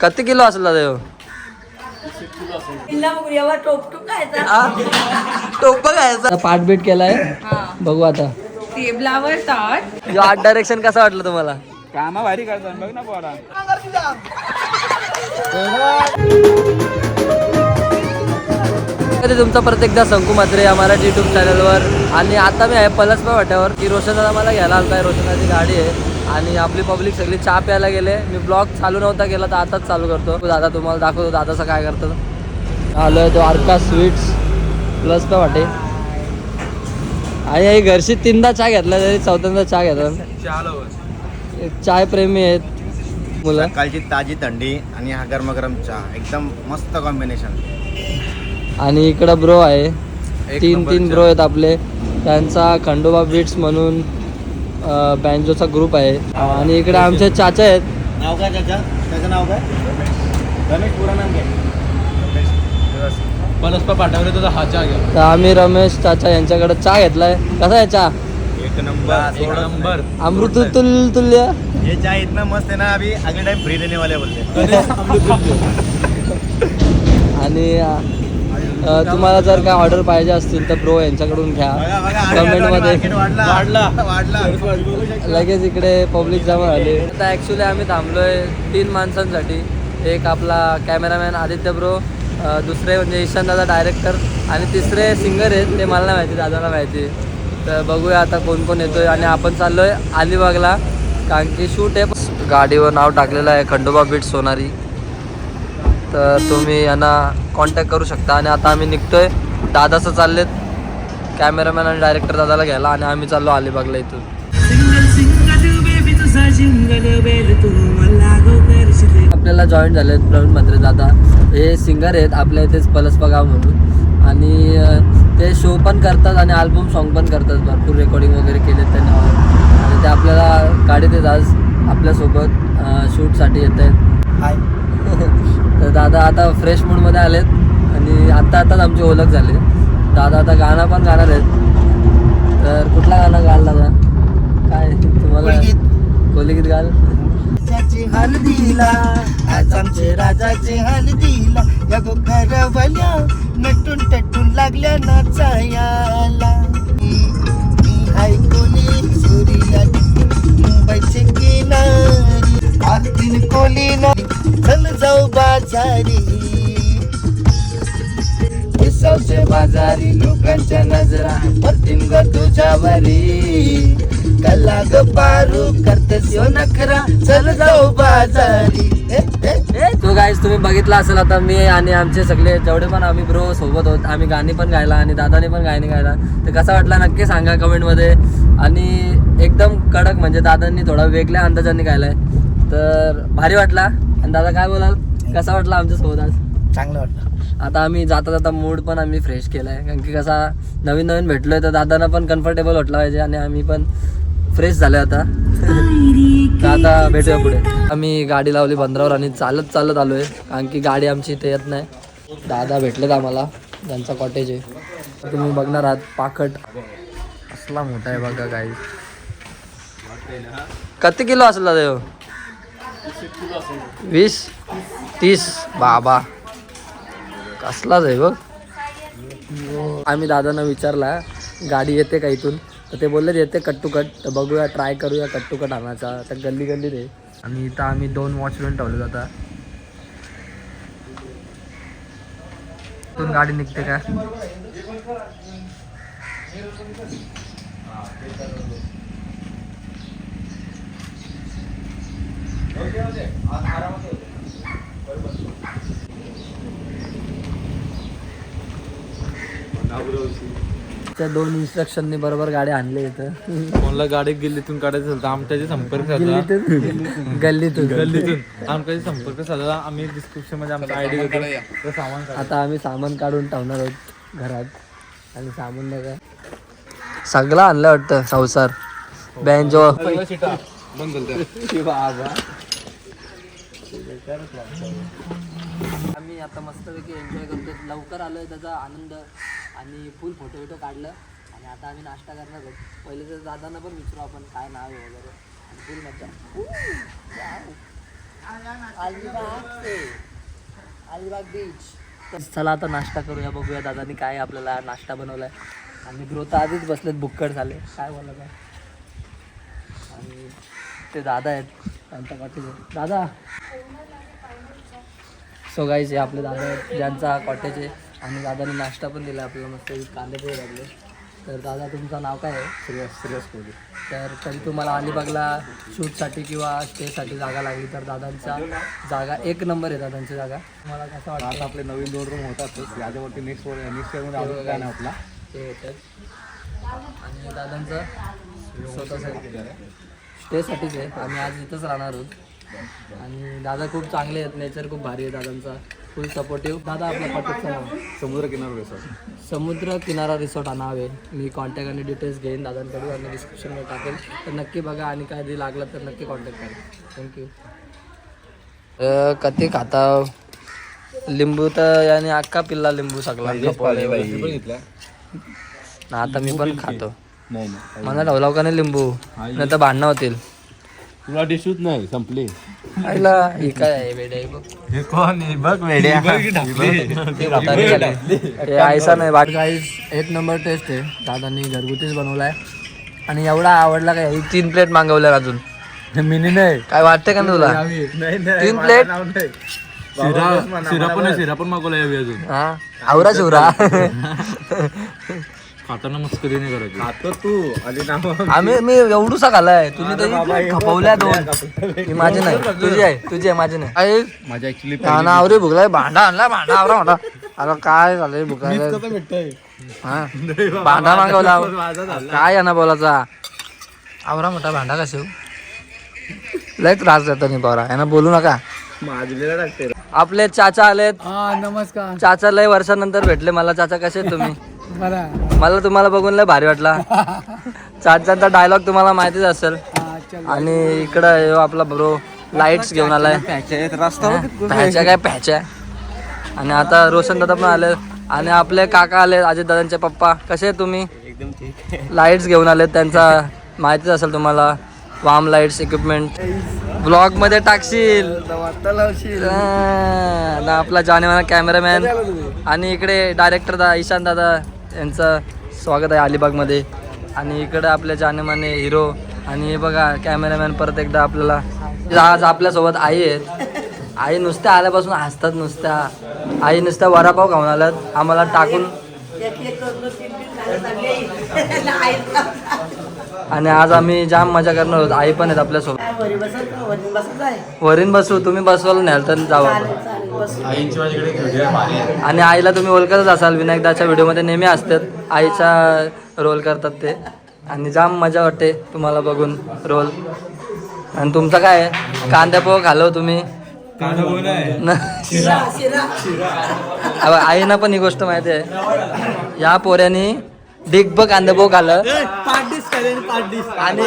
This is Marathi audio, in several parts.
किती किलो असला देव? टोप खायचा. पाठ बीट केलाय. बघू आता. टेबलावर ताट. ह्यो आर्ट डायरेक्शन कसं वाटलं तुम्हाला? कामा भारी करतात बघ ना पोरा. तुमचं परत एकदा शंकू मात्रे या मराठी युट्यूब चॅनलवर आणि आता मी आहे पलसपा वाट्यावर. की रोशन दादा मला घ्यायला आलता. आहे रोशनाची गाडी आहे. आणि आपली पब्लिक सगळी चहा प्यायला गेले. मी ब्लॉग चालू नव्हता केला तर आताच चालू करतो. दादा तुम्हाला दाखवतो दादाचं काय करतो. आलोय तो आर्का स्वीट्स प्लस पा वाटे? आणि आई घरशी तीनदा चहा घेतला तरी चौथ्यांदा चहा एक चाय प्रेमी आहेत मुलं. सकाळची ताजी थंडी आणि हा गरमागरम चहा. एकदम मस्त कॉम्बिनेशन आणि इकडं ब्रो आहे. तीन तीन. ब्रो आहेत आपले. त्यांचा खंडोबा बीट्स म्हणून बँजोचा ग्रुप आहे. आणि इकडे आमचे चाचा आहेत. नाव काय त्याच्या त्याचं नाव काय? रमेश पुरा नाम काय? पलसपा पाठवले तुझा हा चहा घ्या. तर आम्ही रमेश चाचा यांच्याकडे चहा घेतलाय. कसा आहे चहा? एक नंबर. एक नंबर. अमृत तुल तुल्य. ये चाय इतना मस्त है ना अभी अगले टाइम फ्री देने वाले बोलते आणि तुम्हाला जर काय ऑर्डर पाहिजे असतील तर ब्रो यांच्याकडून घ्या. बघा बघा Comment मध्ये. मार्केट वाढला. वाढला. वाढला. लगेच इकडे पब्लिक जमा झाली आता ॲक्च्युली आम्ही थांबलोय तीन माणसांसाठी. एक आपला कॅमेरामॅन आदित्य ब्रो दुसरे म्हणजे ईशान दादा डायरेक्टर आणि तिसरे सिंगर आहेत ते मला नाही माहिती दादाला माहिती तर बघूया आता कोण कोण येतोय. आणि आपण चाललोय अलिबागला कारण की शूट आहे. गाडीवर नाव टाकलेलं आहे खंडोबा बीट सोनारी. तर तुम्ही यांना कॉन्टॅक्ट करू शकता. आणि आता आम्ही निघतोय दादाचं चाललेत कॅमेरामॅन आणि डायरेक्टर दादाला घ्यायला आणि आम्ही चाललो अलिबागला इथून. आपल्याला जॉईन झाले प्रवीण म्हात्रे दादा. हे सिंगर आहेत आपल्या इथेच पलसपा गाव म्हणून. आणि ते शो पण करतात आणि अल्बम सॉन्ग पण करतात. भरपूर रेकॉर्डिंग वगैरे केलेत त्यांनी. आणि ते आपल्याला गाडीत येत आज आपल्यासोबत शूटसाठी येत आहेत हाय तर दादा आता फ्रेश मूडमध्ये आलेत. आणि आत्ता आताच आमची ओळख झाली. दादा आता गाणं पण गाणार आहेत. तर कुठला गाणं गाल दादा? काय तुम्हाला? कोलगीत. गाल? हळदीला आज आमचे राजाची हळदीला या गो घरवल्या नटून टटून लागल्या नाचायाला. मी ऐकून सुरीला मुंबईचे किनारी आतील कोली ना चल जाऊ बाजारी. विसावचे बाजारी लोकांच्या नजरा पडतीन ग तुझ्यावरी. कला ग पारू करतेस यो नखरा. चल जाऊ बाजारी. ए, ए, ए. तो गाईज तुम्ही बघितला असेल आता मी आणि आमचे सगळे जेवढे पण आम्ही ब्रो सोबत होत आम्ही गाणी पण गायला आणि दादाने पण गाणी गायला. तर कसा वाटला नक्की सांगा कमेंटमध्ये. आणि एकदम कडक म्हणजे दादांनी थोडा वेगळ्या अंदाजाने गायलाय. तर भारी वाटला. आणि दादा काय बोलाल? कसा वाटला आमच्यासोबत आज? चांगलं वाटलं. आता आम्ही जाता जाता मूड पण आम्ही फ्रेश केलाय. कारण की कसा नवीन नवीन भेटलोय तर दादांना पण कम्फर्टेबल वाटलं पाहिजे आणि आम्ही पण फ्रेश झालोय आता. तर आता भेटूया पुढे. आम्ही गाडी लावली बंदरावर आणि चालत चालत आलोय. कारण की गाडी आमची इथे येत नाही. दादा भेटलेत आम्हाला. त्यांचा कॉटेज आहे. तुम्ही बघणार आहात पाकट. असला मोठा आहे बघा गाई किती किलो असला देव वीस तीस. बाबा. कसलाच आहे बघ. आम्ही दादांना विचारला गाडी येते का इथून? तर ते बोलले येते कट टू कट तर बघूया ट्राय करूया कट टू कट आणायचा. तर गल्ली गल्ली रे. आणि इथं आम्ही दोन वॉचमॅन ठेवले जाता इथून गाडी निघते का? त्या दोन इन्स्ट्रक्शननी बरोबर गाडी आणली इथं. कोणला गाडी गिल्लीतून काढायचं असेल तर आमच्याशी संपर्क साधला. गल्लीतून? गल्लीतून. गल्लीतून. आमच्याशी संपर्क साधला. आम्ही डिस्क्रिप्शनमध्ये आमचा आयडी देतो. तर सामान काढा. आता आम्ही सामान काढून ठेवणार आहोत घरात. आणि सामान बघा. सगळं आणलं वाटतं संसार. बँजो. सगळं शिटा. बंद झालं आम्ही आता मस्तपैकी एन्जॉय करतो लवकर आलोय त्याचा आनंद आणि फुल फोटो बिटो काढलं. आणि आता आम्ही नाश्ता करणार आहोत पहिले तर दादांना पण विचारू आपण काय नाव आहे वगैरे. आणि फुल मजा चला आता नाश्ता करूया बघूया दादानी काय आपल्याला नाश्ता बनवलाय. आणि ग्रोथ आधीच बसलेत बुक्कड झाले. काय बोलत आहे आणि ते दादा आहेत. त्यांचा कॉटेज दादा. सो गाईज हे आपले दादा ज्यांचा कॉटेज आहे. आणि दादाने नाश्ता पण दिला आपल्याला मस्त कांदे पोहे लागले. तर दादा तुमचं नाव काय आहे? श्रेयस श्रेयस कोहली तर तरी तुम्हाला अलिबागला शूटसाठी किंवा स्टेसाठी जागा लागली तर दादांचा जागा एक नंबर आहे दादांची जागा. तुम्हाला कसं आता वाटतं आपले नवीन दोन रूम होतातच याच्यावरती नेक्स्ट नेक्स्ट इयरमध्ये अजून काय नाही आपला. ते होतं. आणि दादांचं स्वतःचं स्टेसाठीच आहे. आम्ही आज इथंच राहणार आहोत. आणि दादा खूप चांगले आहेत. नेचर खूप भारी आहे दादांचा. फुल सपोर्टिव्ह दादा आपल्या कॉटेजचं नाव समुद्र किनारा रिसॉर्ट समुद्र किनारा रिसॉर्ट हा नाव आहे मी कॉन्टॅक्ट आणि डिटेल्स घेईन दादांकडून आणि डिस्क्रिप्शनमध्ये टाकेल. तर नक्की बघा आणि काय जरी लागलं तर नक्की कॉन्टॅक्ट करा. थँक्यू कधी खाता लिंबू तर याने अख्खा पिल्ला लिंबू सगळा ना आता मी पण खातो. नाही नाही. मला ठेवला का नाही लिंबू? नाही तर भांडणं होतील. तुला नाही संपली. आईला ही काय आहे वेडे आहे बघ. हे कोण? बघ वेड्या. हे आयसा नाही बाट गाईस एक नंबर टेस्ट आहे. दादांनी घरगुतीच बनवलाय. आणि एवढा आवडला काय? तीन प्लेट मागवल्या अजून. मिनी नाही. काय वाटतंय का तुला? तीन प्लेट शिरा शिरा पण आहे, शिरा पण मागवला अजून. हा? आवरा शिवरा. खाताना मस्करी नाही करायची. खातो तू आणि नाव आम्ही मी एवढूसा खाल्लाय. तुम्ही तरी खपवल्या दोन. ही माझी नाही तुझी आहे. तुझी आहे माझी नाही. आई माझ्या ऍक्च्युली आवरे भुकलाय भांडा आणला भांडा आवरा म्हणा अरे काय झालंय भुकायला हा? भांडा मागवला. काय आहे ना बोलाचा? आवरा मोठा भांडा का शिव लय त्रास देतो नाही पोरा यांना बोलू नका. माझलेला टाकते आपले चाचा आलेत. हा नमस्कार. चाचा लय वर्षानंतर भेटले मला. चाचा कसे आहेत तुम्ही? मला. तुम्हाला बघून लय भारी वाटला. चाचांचा डायलॉग तुम्हाला माहितीच असेल. आणि इकडं ह्यो आपला ब्रो लाईट्स घेऊन आलाय. पॅच्या काय पॅच्या आणि आता रोशन दादा पण आले. आणि आपले काका आले अजित दादांचे पप्पा. कसे आहेत तुम्ही? लाईट्स घेऊन आलेत त्यांचा माहितीच असेल तुम्हाला. वाम लाईट्स इक्विपमेंट ब्लॉगमध्ये टाकशील. हा, ना आपला जानेवाना कॅमेरामॅन आणि इकडे डायरेक्टर दा ईशान दादा. यांचं स्वागत आहे अलिबागमध्ये आणि इकडं आपल्या जानेमाने हिरो आणि हे बघा कॅमेरामॅन परत एकदा आपल्याला आज आपल्यासोबत आई आहेत आई नुसत्या आल्यापासून हसतात नुसत्या आई नुसत्या वडापाव खाऊन आल्यात आम्हाला टाकून आणि आज आम्ही जाम मजा करणार आहोत. आई पण आहेत आपल्यासोबत. वरीन बसू. तुम्ही बसवायला न्याल तर जाऊ आपण. आणि आईला तुम्ही ओळखतच असाल विनायकदाच्या व्हिडिओमध्ये नेहमी असतात. आईचा रोल करतात ते. आणि जाम मजा वाटते तुम्हाला बघून रोल. आणि तुमचं काय आहे? कांदा पोह खालो तुम्ही? न- अबे, आईना पण ही गोष्ट माहिती आहे. या पोऱ्यानी डिग कांदा पोह खाल्लं आणि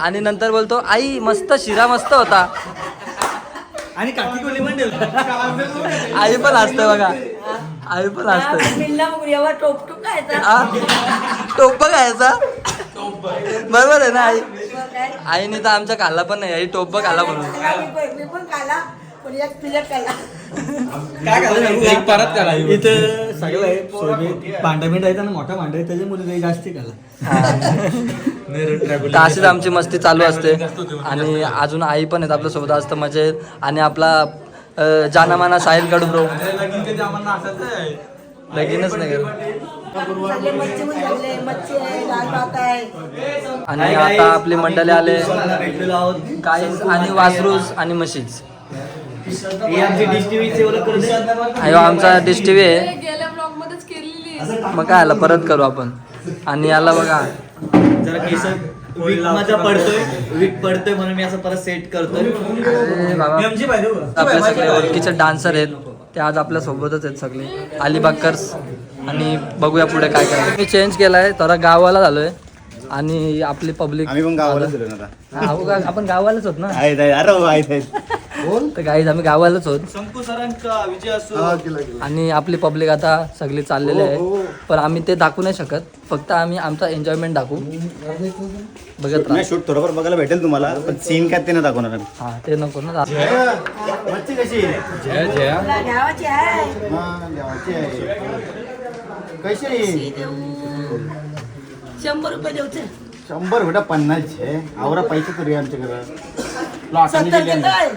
आणि नंतर बोलतो आई मस्त शिरा मस्त होता. आणि आई पण असते बघा. आई पण असते? टोप खायचा. बरोबर आहे ना आई? आईने तर आमचा खाल्ला पण नाही आई टोप खाल्ला म्हणून. एक परत करा इथं सगळं आहे सोयबीन भांडा बिंडा आहे ना मोठा भांडा आहे त्याच्यामुळे काही जास्ती कला. तर अशीच आमची मस्ती चालू असते. आणि अजून आई पण आहेत आपल्यासोबत असतं मजा येत आणि आपला अं, जानामाना साहिल कडू ब्रो लगीनच नाही करत. आणि आता आपली मंडळी आले. काहीच आणि वासरूज आणि म्हशीच अयो आमचा डिश टी व्ही आहे. गेल्या ब्लॉग मध्येच केलेली मग काय आला परत करू आपण. आणि याला बघा. जरा केस वीक माझा पडतोय. वीक पडतोय म्हणून मी असं परत सेट करतोय. आपले सगळे ओळखीचे डान्सर आहेत. ते आज आपल्या सोबतच आहेत सगळे. अलिबागकर्स आणि बघूया पुढे काय करायचं मी चेंज केलाय. थोडा गावाला झालोय. आणि आपली पब्लिक आपण गावालाच होत ना? आहेत. आहेत हो, आहेत आहेत तर गाईज आम्ही गावालाच होत शंकू सरांचा विजय असो. आणि आपली पब्लिक आता सगळी चाललेली आहे. पण आम्ही ते दाखवू नाही शकत. फक्त आम्ही आमचा एन्जॉयमेंट दाखवू. बघत राहा. शूट थोडंफार बघायला भेटेल तुम्हाला पण सीन काय ते नाही दाखवणार आम्ही. हा ते नको ना मच्छी कशी जया जया. कशी शंभर रुपये देऊचे शंभर बेटा पन्नास आहे. आवरा पैसे तरी आमच्या घरात सत्तर दिले आम्ही. देतोय.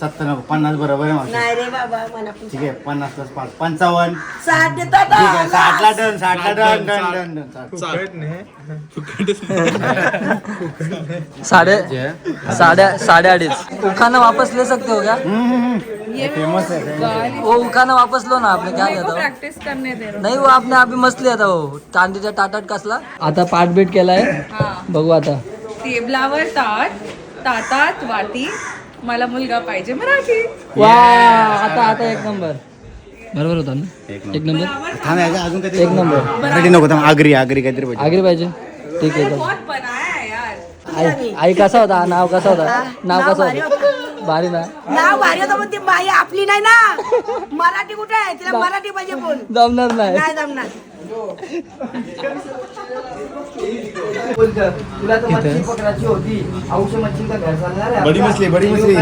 सत्तर नको, पन्नास बरोबर आहे माझं नाही रे बाबा मला पण ठीक आहे पन्नास प्लस पाच पंचावन्न. साठ देतात ठीक आहे साठला डन साठला डन डन डन डन साठ. साडे साड्या साडे अडीच उखाना वापस ले सकते हो क्या? हम्म, हम्म. हे फेमस आहे वो उखाना वापस लो ना आपने क्या कहता हो? प्रॅक्टिस करणे दे नाही वो आपने अभी मस्त लिया था वो. चांदीच्या ताटात कसला? आता पाठ बीट केलाय. बघू आता. टेबलावर ताट. ताटात वाटी मला मुलगा पाहिजे मराठी. वा आता आता एक नंबर बरोबर होता ना? एक नंबर थांब याचं अजून काहीतरी एक नंबर मराठी नको थांब आगरी आगरी काहीतरी पाहिजे. आगरी पाहिजे. ठीक आहे चल. बहुत बनाया है यार. आई आई कसा होता? नाव कसा होता? नाव कसं होतं? भारी ना? नाव भारी होतं पण ती बाई आपली नाही ना. मराठी कुठे आहे? तिला मराठी पाहिजे बोल जमणार नाही. नाही जमणार. बडी मछली, बडी. मछली.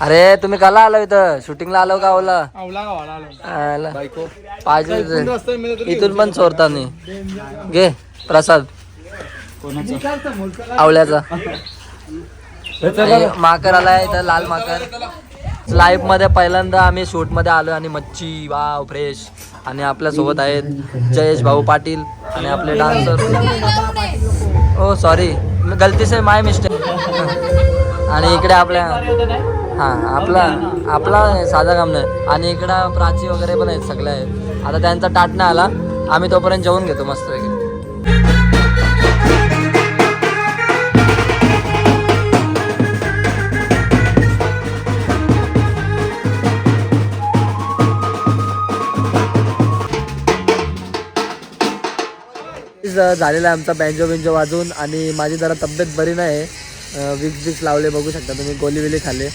अरे तुम्ही कला आलो इथं शूटिंगला आलो का ओला आला. पाहिजे. इथून पण चोरता नाही घे प्रसाद आवल्याचा माकर आलाय इथं लाल माकर लाईफमध्ये पहिल्यांदा आम्ही शूटमध्ये आलो आणि मच्छी वाव फ्रेश आणि आपल्यासोबत आहेत जयेश भाऊ पाटील आणि आपले डान्सर ओ सॉरी गलती से माय मिस्टेक आणि इकडे आपल्या हा आपला आपला साधा काम नाही. आणि इकडं प्राची वगैरे पण आहेत सगळे. आहेत आता त्यांचा टाट नाही आला. आम्ही तोपर्यंत जेवून घेतो मस्त वगैरे झालेला आहे आमचा बँजो बिंजो वाजवून आणि माझी जरा तब्येत बरी नाही. आहे विक्स विक्स लावले बघू शकता तुम्ही गोली खाले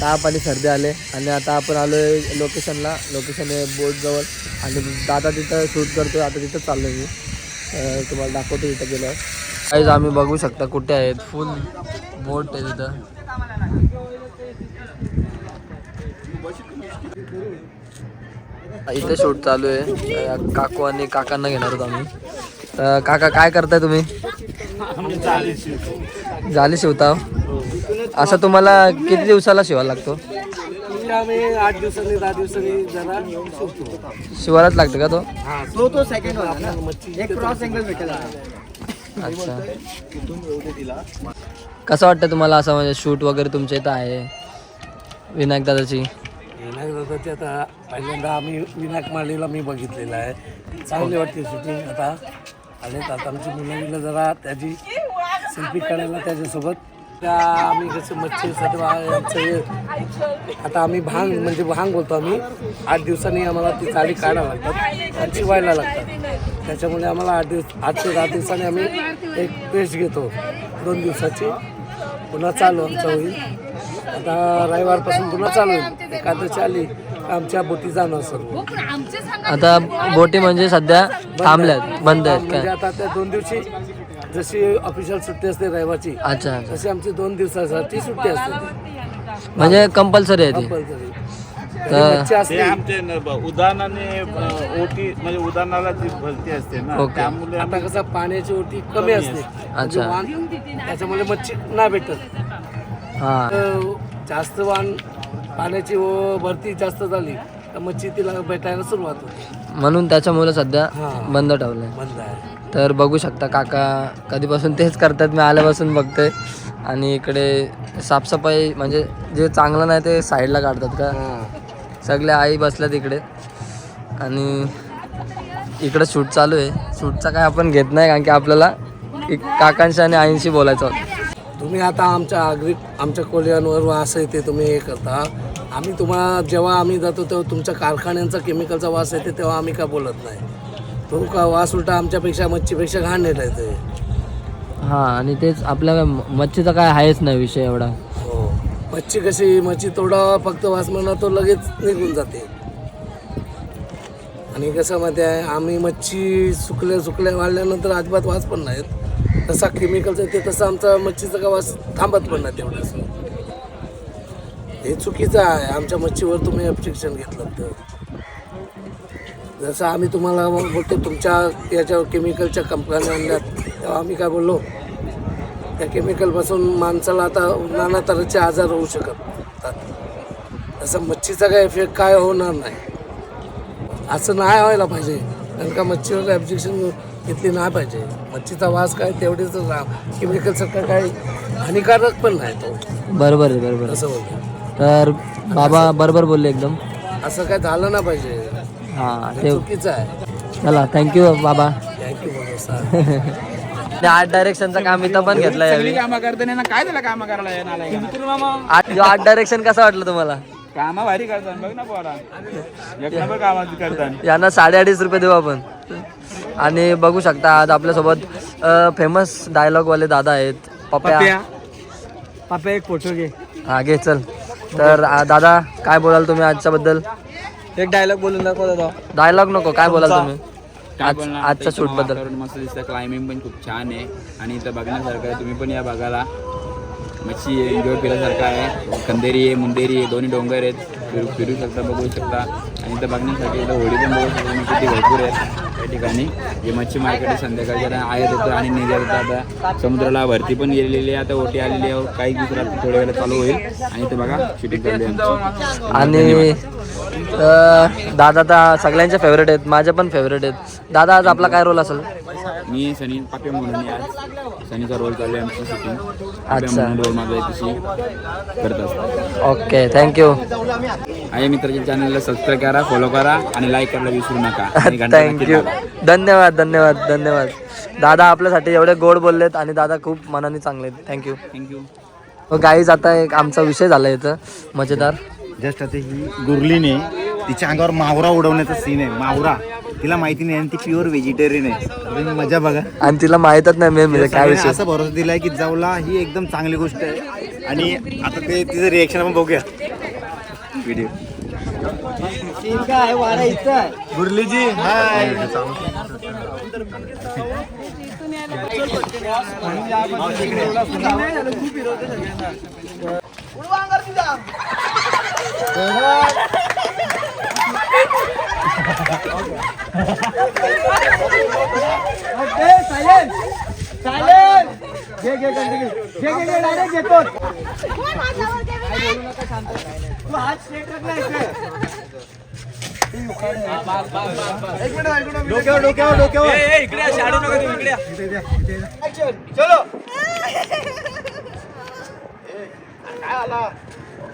ताप आणि सर्दी आले आणि आता आपण आलो आहे लोकेशनला लोकेशन आहे बोटजवळ आणि दादा तिथं शूट करतो आता तिथं चाललो मी. तुम्हाला दाखवतो तिथं गेल्यावर. काहीच आम्ही बघू शकता कुठे आहेत. फुल बोट आहे तिथं. इथे शूट चालू आहे. काकू आणि काकांना घेणार होतो आम्ही. काका काय करताय तुम्ही? झाली शिवता असं तुम्हाला किती दिवसाला शिवायला लागतो? आठ दिवसांनी दहा दिवसांनी जरा शिवायलाच लागतं का तो? तो तो सेकंड वाला ना एक क्रॉस अँगल भेटेल अच्छा. कसं वाटतं तुम्हाला असं म्हणजे शूट वगैरे तुमच्या इथं आहे? विनायक दादाची. विनायक दादाची आता पहिल्यांदा आम्ही विनायक मालीला मी बघितलेलं आहे. चांगली वाटते शूटिंग आता आणि आता आमची मुलं जरा त्याची सेल्फी काढायला त्याच्यासोबत. त्या आम्ही कसं मच्छीसाठी हे. आता आम्ही भांग म्हणजे भांग बोलतो आम्ही. आठ दिवसांनी आम्हाला ती चाळी काढावं लागतात आणि शिवायला लागतात. त्याच्यामुळे आम्हाला आठ दिवस आठ ते दहा दिवसांनी आम्ही एक पेस्ट घेतो. दोन दिवसाची. पुन्हा चालू आमचं होईल. आता रविवारपासून पुन्हा चालू होईल. एकादशी आली. आमच्या बोटी जाणार सर्व आता बोटी म्हणजे सध्या थांबल्यात बंद आहेत म्हणजे काय? आता त्या दोन दिवशी जशी ऑफिशियल सुट्टी असते रविवारची अच्छा अच्छा. तशी आमची दोन दिवसासाठी सुट्टी असते. म्हणजे कंपल्सरी आहे ती. कंपल्सरी. तर- मच्छी असते. आमचे न- ब- उदाहरणाने अ, ओटी म्हणजे उदाहरणाला जी भरती असते ना ओके. त्यामुळे आता कसं पाण्याची ओटी कमी असते. म्हणजे अच्छा. वाण त्याच्यामुळे मच्छी नाही भेटत. हा. तर जास्त वाण पाण्याची भरती जास्त झाली तर मच्छी तिला भेटायला सुरुवात होते. म्हणून त्याच्यामुळे सध्या हा. बंद ठेवलंय. बंद आहे. तर बघू शकता काका कधीपासून तेच करतात मी आल्यापासून बघतोय. आणि इकडे साफसफाई म्हणजे जे चांगलं नाही ते साईडला काढतात का? सगळे आई बसल्यात इकडे. आणि इकडे शूट चालू आहे. शूटचा काय आपण घेत नाही कारण की आपल्याला काकांशी आणि आईंशी बोलायचं होतं. तुम्ही आता आमच्या आगरी आमच्या कोल्ह्यांवर वास येते तुम्ही हे करता. आम्ही तुम्हाला जेव्हा आम्ही जातो तेव्हा तुमच्या कारखान्यांचा केमिकलचा वास येते तेव्हा आम्ही का बोलत नाही. तो का वास उलटा आमच्यापेक्षा मच्छीपेक्षा घाण येत आहे हां आणि तेच आपल्या मच्छीचा काय आहेच नाही विषय एवढा. हो. मच्छी कशी मच्छी तोडा फक्त वास म्हणा तो लगेच निघून जाते. आणि कसं माहिती आहे आम्ही मच्छी सुकल्या सुकल्या वाढल्यानंतर अजिबात वास पण नाहीत. तसा केमिकलचा ते तसं आमचा मच्छीचा गवास थांबत पण नाही तेवढंच हे चुकीचं आहे. आमच्या मच्छीवर तुम्ही ऑब्जेक्शन घेतलं तर. जसं आम्ही तुम्हाला बोलतो तुमच्या याच्यावर केमिकलच्या कंपन्या आणल्यात तेव्हा आम्ही काय बोललो? त्या केमिकलपासून माणसाला आता नाना तऱ्हेचे आजार होऊ शकतात तसं मच्छीचा काय इफेक्ट काय होणार नाही. असं नाही व्हायला पाहिजे. कारण का मच्छीवर ॲब्जेक्शन घेतली नाही पाहिजे. मच्छीचा वास काय तेवढेच केमिकलसारखा काय हानिकारक पण नाही तो. बरोबर आहे बरोबर. असं बोलतो. तर बाबा बरोबर बोलले एकदम. असं काय झालं ना पाहिजे. हां ते चुकीचं आहे. चला थँक्यू बाबा. थँक्यू बोलो आर्ट डायरेक्शनचं काम इथं पण घेतलं यावेळी कामं करते ना काय त्याला कामं करायला येणार आर्ट आर्ट डायरेक्शन कसं वाटलं तुम्हाला? कामं भारी करतात बघ ना पोरा. एक नंबर कामाची करतात यांना साडेअडीच रुपये देऊ आपण. आणि बघू शकता आज आपल्यासोबत फेमस डायलॉगवाले दादा आहेत. पप्या पापा एक फोटो घे. हा घे चल. तर आ, दादा काय बोलाल तुम्ही आजच्या बद्दल एक डायलॉग बोलून दाखव दादा. डायलॉग नको काय बोलाल तुम्ही? काय आज- बोलणार? आजच्या आता इथं शूटबद्दल. वातावरण मस्त दिसतं क्लाइम्बिंग पण खूप छान आहे. आणि इथं बघण्यासारखं आहे तुम्ही पण या बघायला. मच्छी एन्जॉय केल्यासारखं आहे. कंदेरी आहे मुंदेरी आहे दोन्ही डोंगर आहेत. फिरू फिरू शकता बघू शकता. आणि इथं बघण्यासाठी इथं होळी पण बघू शकता. तुम्ही किती भरपूर आहेत. त्या ठिकाणी जे मच्छी मार्केट संध्याकाळच्या आयात होतं आणि निर्यात होतं आता समुद्राला भरती पण गेलेली आहे. आता ओटी आलेली आहे. काही दिवसात थोड्या वेळात चालू होईल. आणि इथं बघा शूटिंग चालली आणि दादा तर सगळ्यांचे फेवरेट आहेत. माझे पण फेवरेट आहेत. दादा आज आपला काय रोल असेल? मी सनी पापे म्हणून आज सनीचा रोल चालू आहे आमची शूटिंग रोल माझा तशी. करत असतो ओके थँक्यू आहे मित्राच्या चॅनलला सबस्क्राईब करा फॉलो करा आणि लाईक करायला विसरू नका. थँक्यू. धन्यवाद धन्यवाद धन्यवाद. दादा आपल्यासाठी एवढे गोड बोललेत आणि दादा खूप मनाने चांगले आहेत. थँक्यू थँक्यू गाईज आता एक आमचा विषय झाला इथं. मजेदार. जस्ट आता ही गुरलीने तिच्या अंगावर मावरा उडवण्याचा सीन आहे. मावरा. तिला माहिती नाही आणि ती प्युअर व्हेजिटेरियन आहे. तुम्ही मजा बघा. आणि तिला माहीतच नाही म्हणजे काय सगळ्यांनी विषय? असं भरोसा दिलाय की जाऊला ही एकदम चांगली गोष्ट आहे. आणि आता ते तिचं रिएक्शन आपण बघूया. व्हिडिओ काय वाडा इथं गुरलीजी हाय डोक्यावर डोक्यावर डोक्यावर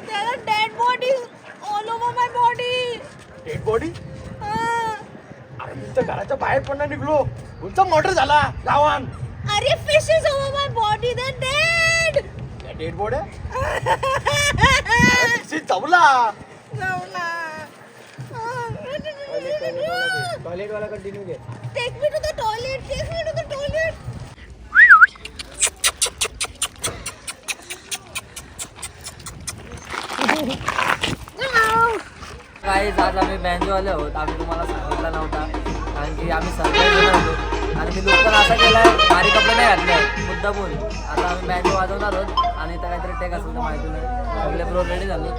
त्याला dead body all over my body dead body अरे घराच्या बाहेर पण नाही निघलो. तुमचा मर्डर झाला गावान अरे fishes over my body the dead dead body Chawla Take me to the toilet. Take me to the toilet. काहीच आज आम्ही बँजोवाले आहोत. आम्ही तुम्हाला सांगितलं नव्हता. कारण की आम्ही सरप्राईज होतो आणि मी लुक पण असा आहे भारी कपडे नाही घातले. मुद्दा बोल. आता आम्ही बँजो वाजवणार आहोत. आणि इथं काहीतरी टेक असेल तर माहिती नाही. सगळे प्रो रेडी झाले.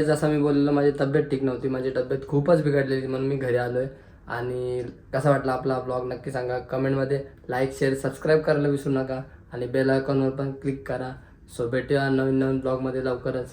तो जसं मी बोललेलं माझी तब्येत ठीक नव्हती माझी तब्येत खूपच बिघडलेली म्हणून मी घरी आलोय. आणि कसा वाटला आपला ब्लॉग नक्की सांगा कमेंटमध्ये. लाईक शेअर सबस्क्राईब करायला विसरू नका. आणि बेल आयकॉनवर पण क्लिक करा. सो भेटूया नवीन नवीन ब्लॉगमध्ये लवकरच.